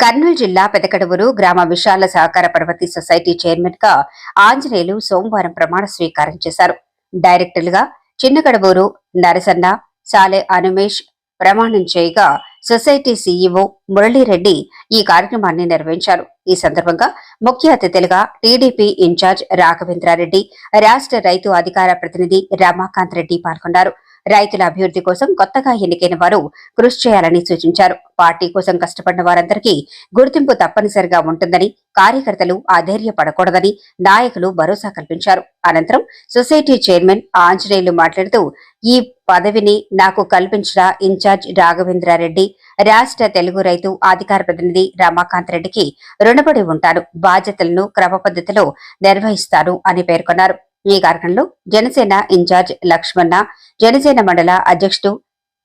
కర్నూలు జిల్లా పెదకడవురు గ్రామ విశాల సహకార పర్వతి సొసైటీ చైర్మన్గా ఆంజనేయులు సోమవారం ప్రమాణ స్వీకారం చేశారు. డైరెక్టర్లుగా చిన్నకడవూరు నరసన్న సాలె అనుమేష్ ప్రమాణం చేయగా సొసైటీ సీఈఓ మురళీరెడ్డి ఈ కార్యక్రమాన్ని నిర్వహించారు. ఈ సందర్భంగా ముఖ్య అతిథులుగా టీడీపీ ఇన్ఛార్జ్ రాఘవేంద్రారెడ్డి రాష్ట్ర రైతు అధికార ప్రతినిధి రమాకాంత్ రెడ్డి పాల్గొన్నారు. రైతుల అభివృద్ధి కోసం కొత్తగా ఎన్నికైన వారు కృషి చేయాలని సూచించారు. పార్టీ కోసం కష్టపడిన వారందరికీ గుర్తింపు తప్పనిసరిగా ఉంటుందని కార్యకర్తలు అధైర్యపడకూడదని నాయకులు భరోసా కల్పించారు. అనంతరం సొసైటీ చైర్మన్ ఆంజనేయులు మాట్లాడుతూ ఈ పదవిని నాకు కల్పించిన ఇన్ఛార్జ్ రాఘవేంద్రారెడ్డి రాష్ట్ర తెలుగు రైతు అధికార ప్రతినిధి రమాకాంత్ రెడ్డికి రుణపడి ఉంటారు. బాధ్యతలను క్రమ పద్ధతిలో అని పేర్కొన్నారు. ఈ కార్యక్రమంలో జనసేన ఇన్ఛార్జ్ లక్ష్మణ జనసేన మండల అధ్యక్షుడు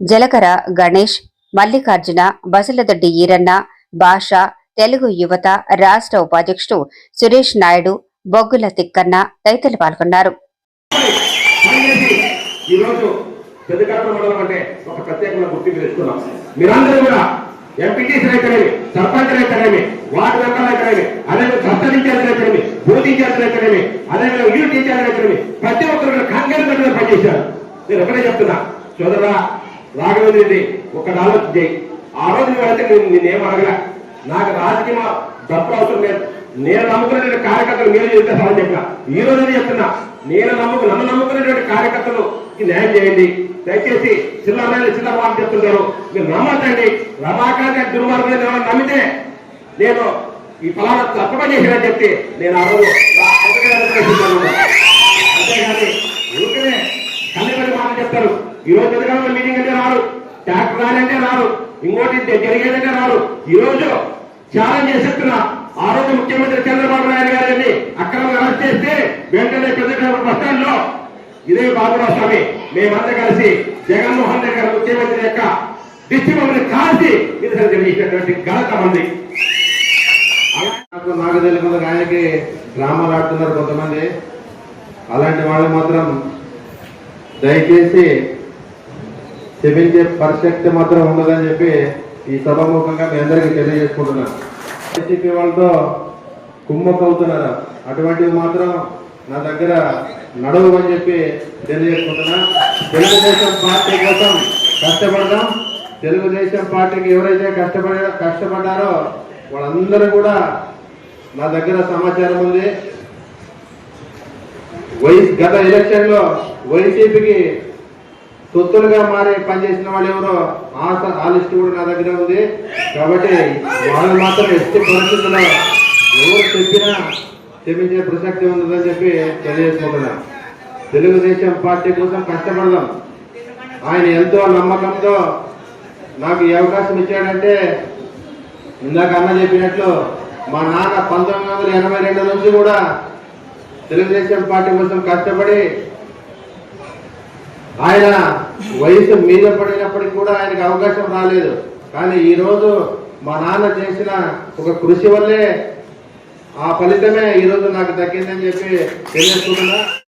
జలకర గణేష్ మల్లికార్జున బసలదొడ్డి ఈరన్న భాష తెలుగు యువత రాష్ట్ర ఉపాధ్యక్షుడు సురేష్ నాయుడు బొగ్గుల తిక్కన్న తదితరులు పాల్గొన్నారు. పెద్దకాపురం మండలం అంటే ఒక ప్రత్యేకమైన గుర్తింపు తెచ్చుకున్నాం. మీరందరూ కూడా ఎంపీటీసీ రైతులేమి సర్పంచ్ రైతులేమి వార్డు మెంబర్ రైతులేమి అదేవిధంగా సబ్ ఇన్ఛార్జ్ రైతులేమి బూత్ ఇన్ఛార్జ్ అయితేనేమి అదేవిధంగా యూనిట్ ఇన్ఛార్జ్ రైతులేమి ప్రతి ఒక్కరు కంగారు పెట్టిన పనిచేశారు. నేను ఒకటే చెప్తున్నా సోదరా రాఘవేంద్ర రెడ్డి ఒక ఆలోచించి ఆ రోజు నువ్వు వెళ్తే నేను నేనేం అడగలే. నాకు రాజకీయ డబ్బు అవసరం లేదు. నేను నమ్ముకునేటువంటి కార్యకర్తలు మీరు చేస్తే సార్ చెప్పిన. ఈ రోజు చెప్తున్నా నేను నమ్ముకు నన్ను నమ్ముకునేటువంటి కార్యకర్తలు న్యాయం చేయండి. దయచేసి చిల్లరమైన చిల్లర చెప్తుంటారు. మీరు నమ్మద్దండి రమాకాంత్ గారి దుర్మార్గులు ఎవరైనా నమ్మితే నేను ఈ ఫలానా తప్పక చేసినని చెప్తే నేను ఆ రోజు నా పథకాలను అంతేగాని ఊరికనే మాట చెప్తారు. ఈ రోజు ఎదుగుదల మీటింగ్ అంటే రారు. ట్యాక్టర్ రాలంటే రారు. ఇంకోటి జరిగేదంటే రారు. ఈ రోజు ఛాలెంజ్ చేసేస్తున్నా ఆ రోజు ముఖ్యమంత్రి చంద్రబాబు నాయుడు గారిని అక్రమంగా అరెస్ట్ చేస్తే వెంటనే చంద్రబాబు బస్టాండ్లో ఇదే బాబురావు స్వామి. మేమంతా కలిసి జగన్మోహన్ రెడ్డి గారు ముఖ్యమంత్రి యొక్క డిస్ట్రిక్ట్ కాల్చి నిరసన తెలియజేసినటువంటి ఘనత మంది. నాకు నాకు తెలియకుండా ఆయనకి డ్రామాలు ఆడుతున్నారు కొంతమంది. అలాంటి వాళ్ళు మాత్రం దయచేసి క్షమించే పరిశక్తి మాత్రం ఉండదని చెప్పి ఈ సభాముఖంగా మీ అందరికీ తెలియజేసుకుంటున్నాను. వాళ్ళతో కుమ్మక్కవుతున్నారు. అటువంటివి మాత్రం నా దగ్గర నడవు అని చెప్పి తెలియజేసుకుంటున్నా. తెలుగుదేశం పార్టీ కోసం కష్టపడదాం. తెలుగుదేశం పార్టీకి ఎవరైతే కష్టపడ కష్టపడ్డారో వాళ్ళందరూ కూడా నా దగ్గర సమాచారం ఉంది. వై గత ఎలక్షన్లో వైసీపీకి తొత్తులుగా మారి పనిచేసిన వాళ్ళు ఎవరో ఆ ఆ లిస్ట్ కూడా నా దగ్గర ఉంది. కాబట్టి వాళ్ళు మాత్రం ఎట్టి పరిస్థితుల్లో ఎవరు చెప్పినా క్షమించే ప్రసక్తి ఉందని చెప్పి తెలియజేసుకుంటున్నా తెలుగుదేశం పార్టీ కోసం కష్టపడదాం. ఆయన ఎంతో నమ్మకంతో నాకు ఈ అవకాశం ఇచ్చాడంటే ఇందాక అన్న చెప్పినట్లు మా నాన్న పంతొమ్మిది వందల ఎనభై రెండు నుంచి కూడా తెలుగుదేశం పార్టీ కోసం కష్టపడి ఆయన వయసు మీద పడినప్పటికీ కూడా ఆయనకు అవకాశం రాలేదు. కానీ ఈ రోజు మా నాన్న చేసిన ఒక కృషి వల్లే ఆ ఫలితమే ఈరోజు నాకు దక్కిందని చెప్పి తెలియజేస్తున్నా